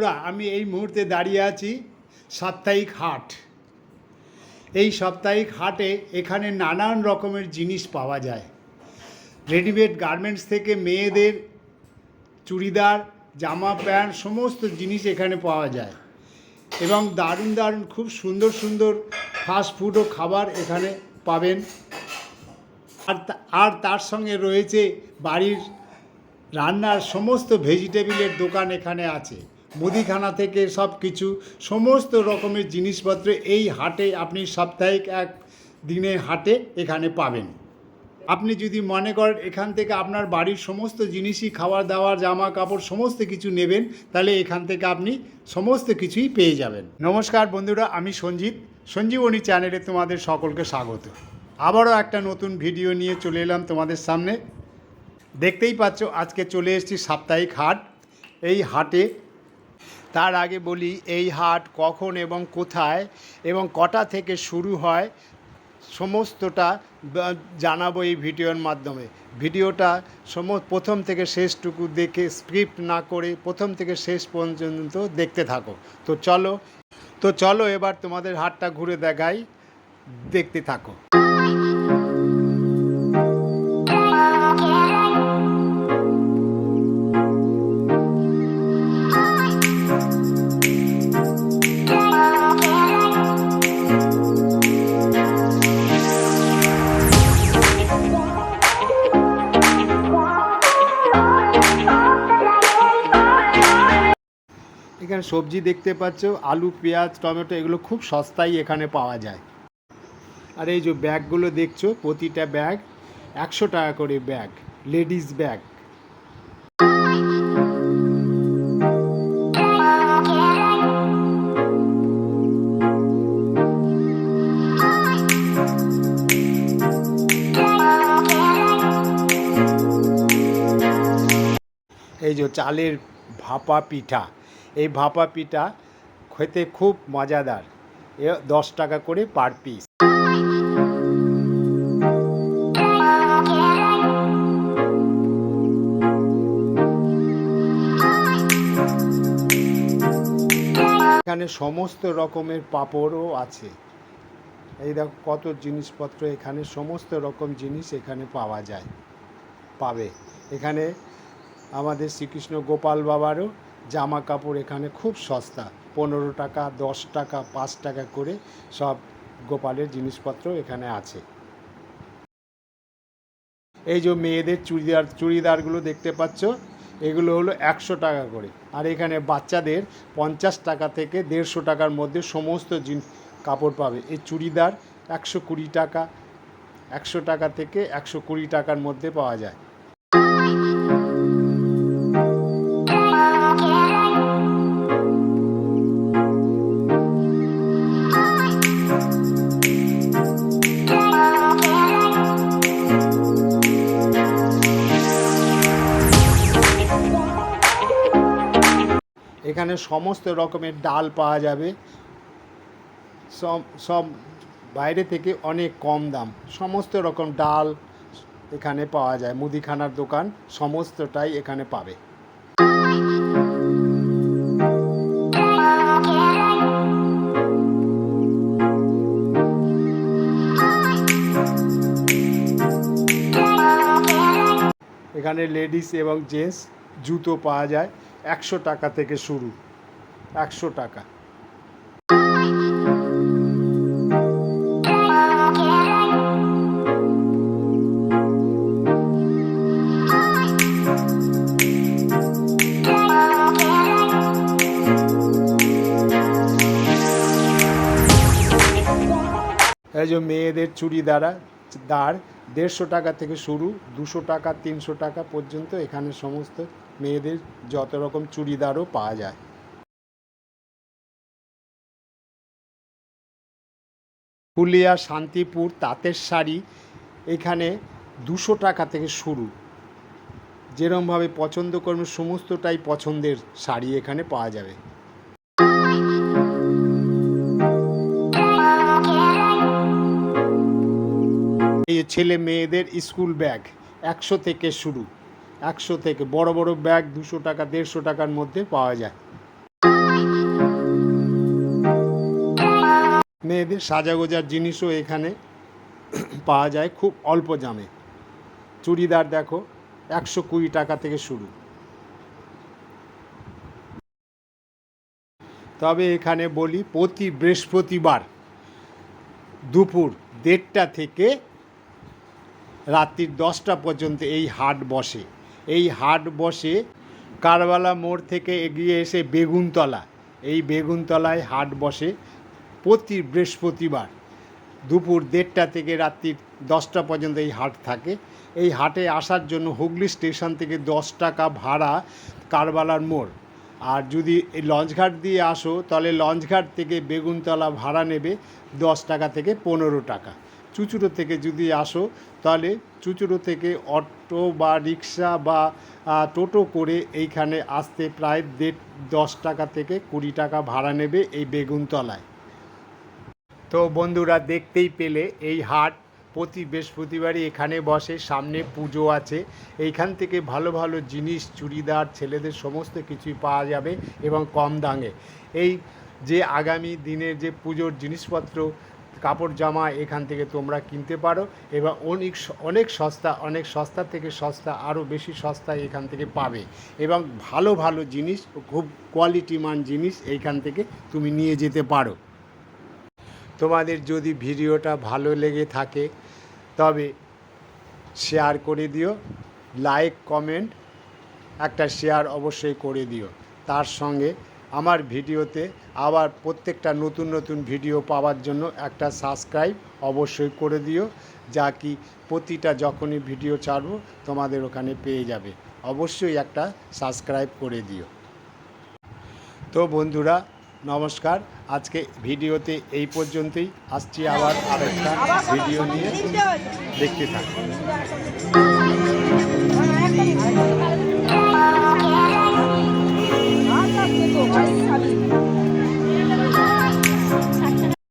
বন্ধুরা, আমি এই মুহূর্তে দাঁড়িয়ে আছি সাপ্তাহিক হাট। এই সাপ্তাহিক হাটে এখানে নানান রকমের জিনিস পাওয়া যায়। রেডিমেড গার্মেন্টস থেকে মেয়েদের চুড়িদার, জামা প্যান্ট, সমস্ত জিনিস এখানে পাওয়া যায়। এবং দারুণ দারুণ, খুব সুন্দর সুন্দর ফাস্ট ফুড ও খাবার এখানে পাবেন। আর আর তার সঙ্গে রয়েছে বাড়ির রান্নার সমস্ত ভেজিটেবিলের দোকান এখানে আছে। মুদিখানা থেকে সব কিছু সমস্ত রকমের জিনিসপত্র এই হাটে আপনি সাপ্তাহিক এক দিনে হাটে এখানে পাবেন। আপনি যদি মনে করেন এখান থেকে আপনার বাড়ির সমস্ত জিনিসই খাবার দাবার জামা কাপড় সমস্ত কিছু নেবেন, তাহলে এখান থেকে আপনি সমস্ত কিছুই পেয়ে যাবেন। নমস্কার বন্ধুরা, আমি সঞ্জিত। সঞ্জীবনী চ্যানেলে তোমাদের সকলকে স্বাগত। আবারও একটা নতুন ভিডিও নিয়ে চলে এলাম তোমাদের সামনে। দেখতেই পাচ্ছ, আজকে চলে এসেছি সাপ্তাহিক হাট। এই হাটে তার আগে বলি, এই হাট কখন এবং কোথায় এবং কটা থেকে শুরু হয় সমস্তটা জানাব এই ভিডিওর মাধ্যমে। ভিডিওটা সম, প্রথম থেকে শেষটুকু দেখে স্ক্রিপ্ট না করে প্রথম থেকে শেষ পর্যন্ত দেখতে থাকো। তো চলো তো চলো এবার তোমাদের হাটটা ঘুরে দেখাই, দেখতে থাকো। এখানে সবজি দেখতে পাচ্ছ, আলু, পেঁয়াজ, টমেটো, এগুলো খুব সস্তায় এখানে পাওয়া যায়। আর এই যে ব্যাগগুলো দেখছ, প্রতিটা ব্যাগ একশো টাকা করে ব্যাগ, লেডিস ব্যাগ। এই যে চালের ভাপা পিঠা। এই ভাপা পিঠা খেতে খুব মজাদার। এ দশ টাকা করে পার পিস এখানে সমস্ত রকমের পাঁপড়ও আছে। এই দেখো কত জিনিসপত্র এখানে, সমস্ত রকম জিনিস এখানে পাওয়া যায়, পাবে। এখানে আমাদের শ্রীকৃষ্ণ গোপাল বাবারও জামা কাপড় এখানে খুব সস্তা। পনেরো টাকা, দশ টাকা, পাঁচ টাকা করে সব গোপালের জিনিসপত্র এখানে আছে। এই যে মেয়েদের চুড়িদার, চুড়িদারগুলো দেখতে পাচ্ছ, এগুলো হলো একশো টাকা করে। আর এখানে বাচ্চাদের পঞ্চাশ টাকা থেকে দেড়শো টাকার মধ্যে সমস্ত জিন, কাপড় পাবে। এই চুড়িদার একশো কুড়ি টাকা, একশো টাকা থেকে একশো কুড়ি টাকার মধ্যে পাওয়া যায়। এখানে সমস্ত রকমের ডাল পাওয়া যাবে। সব সব বাইরে থেকে অনেক কম দাম। সমস্ত রকম ডাল এখানে পাওয়া যায়। মুদিখানার দোকান সমস্তটাই এখানে পাবে। এখানে লেডিস এবং জেন্টস জুতো পাওয়া যায়। একশো টাকা থেকে শুরু। একশো টাকা। যে মেয়েদের চুড়িদারা, দাঁড়, দেড়শো টাকা থেকে শুরু, দুশো টাকা, তিনশো টাকা পর্যন্ত এখানে সমস্ত মেয়েদের যত রকম চুড়িদারও পাওয়া যায়। পুরুলিয়া শান্তিপুর, তাঁতের শাড়ি, এখানে দুশো টাকা থেকে শুরু। যেরমভাবে পছন্দ করবে, সমস্তটাই পছন্দের শাড়ি এখানে পাওয়া যাবে। ছেলে মেয়েদের স্কুল ব্যাগ একশো থেকে শুরু। একশো থেকে বড় বড় ব্যাগ দুশো টাকা, দেড়শো টাকার মধ্যে পাওয়া যায়। মেয়েদের সাজাগোজার জিনিসও এখানে পাওয়া যায় খুব অল্প জামে চুড়িদার দেখো, একশো কুড়ি টাকা থেকে শুরু। তবে এখানে বলি, প্রতি বৃহস্পতিবার দুপুর দেড়টা থেকে রাত্রির দশটা পর্যন্ত এই হাট বসে। এই হাট বসে কারবালা মোড় থেকে এগিয়ে এসে বেগুনতলা। এই বেগুনতলায় হাট বসে প্রতি বৃহস্পতিবার দুপুর দেড়টা থেকে রাত্রির দশটা পর্যন্ত এই হাট থাকে। এই হাটে আসার জন্য হুগলি স্টেশন থেকে দশ টাকা ভাড়া কারবালার মোড়। আর যদি এই লঞ্চঘাট দিয়ে আসো, তাহলে লঞ্চঘাট থেকে বেগুনতলা ভাড়া নেবে দশ টাকা থেকে পনেরো টাকা। চুচুড়ো থেকে যদি আসো, তাহলে চুচুড়ো থেকে অটো বা রিক্সা বা টোটো করে এইখানে আসতে প্রায় দেড়, দশ টাকা থেকে কুড়ি টাকা ভাড়া নেবে এই বেগুনতলায়। তো বন্ধুরা দেখতেই পেলে এই হাট প্রতি বৃহস্পতিবারই এখানে বসে, সামনে পুজো আছে। এইখান থেকে ভালো ভালো জিনিস, চুড়িদার, ছেলেদের সমস্ত কিছুই পাওয়া যাবে এবং কম দামে। এই যে আগামী দিনের যে পুজোর জিনিসপত্র কাপড় জামা এখান থেকে তোমরা কিনতে পারো এবং অনেক অনেক সস্তা অনেক সস্তা থেকে সস্তা, আরও বেশি সস্তায় এখান থেকে পাবে। এবং ভালো ভালো জিনিস, খুব কোয়ালিটিমান জিনিস এইখান থেকে তুমি নিয়ে যেতে পারো। তোমাদের যদি ভিডিওটা ভালো লেগে থাকে, তবে শেয়ার করে দিও লাইক কমেন্ট একটা শেয়ার অবশ্যই করে দিও। তার সঙ্গে আমার ভিডিওতে আবার প্রত্যেকটা নতুন নতুন ভিডিও পাওয়ার জন্য একটা সাবস্ক্রাইব অবশ্যই করে দিও, যা কি প্রতিটা যখনই ভিডিও ছাড়বো তোমাদের ওখানে পেয়ে যাবে। অবশ্যই একটা সাবস্ক্রাইব করে দিও। তো বন্ধুরা, নমস্কার। আজকে ভিডিওতে এই পর্যন্তই। আসছি আবার আরেকটা ভিডিও নিয়ে। দেখতে থাকুন।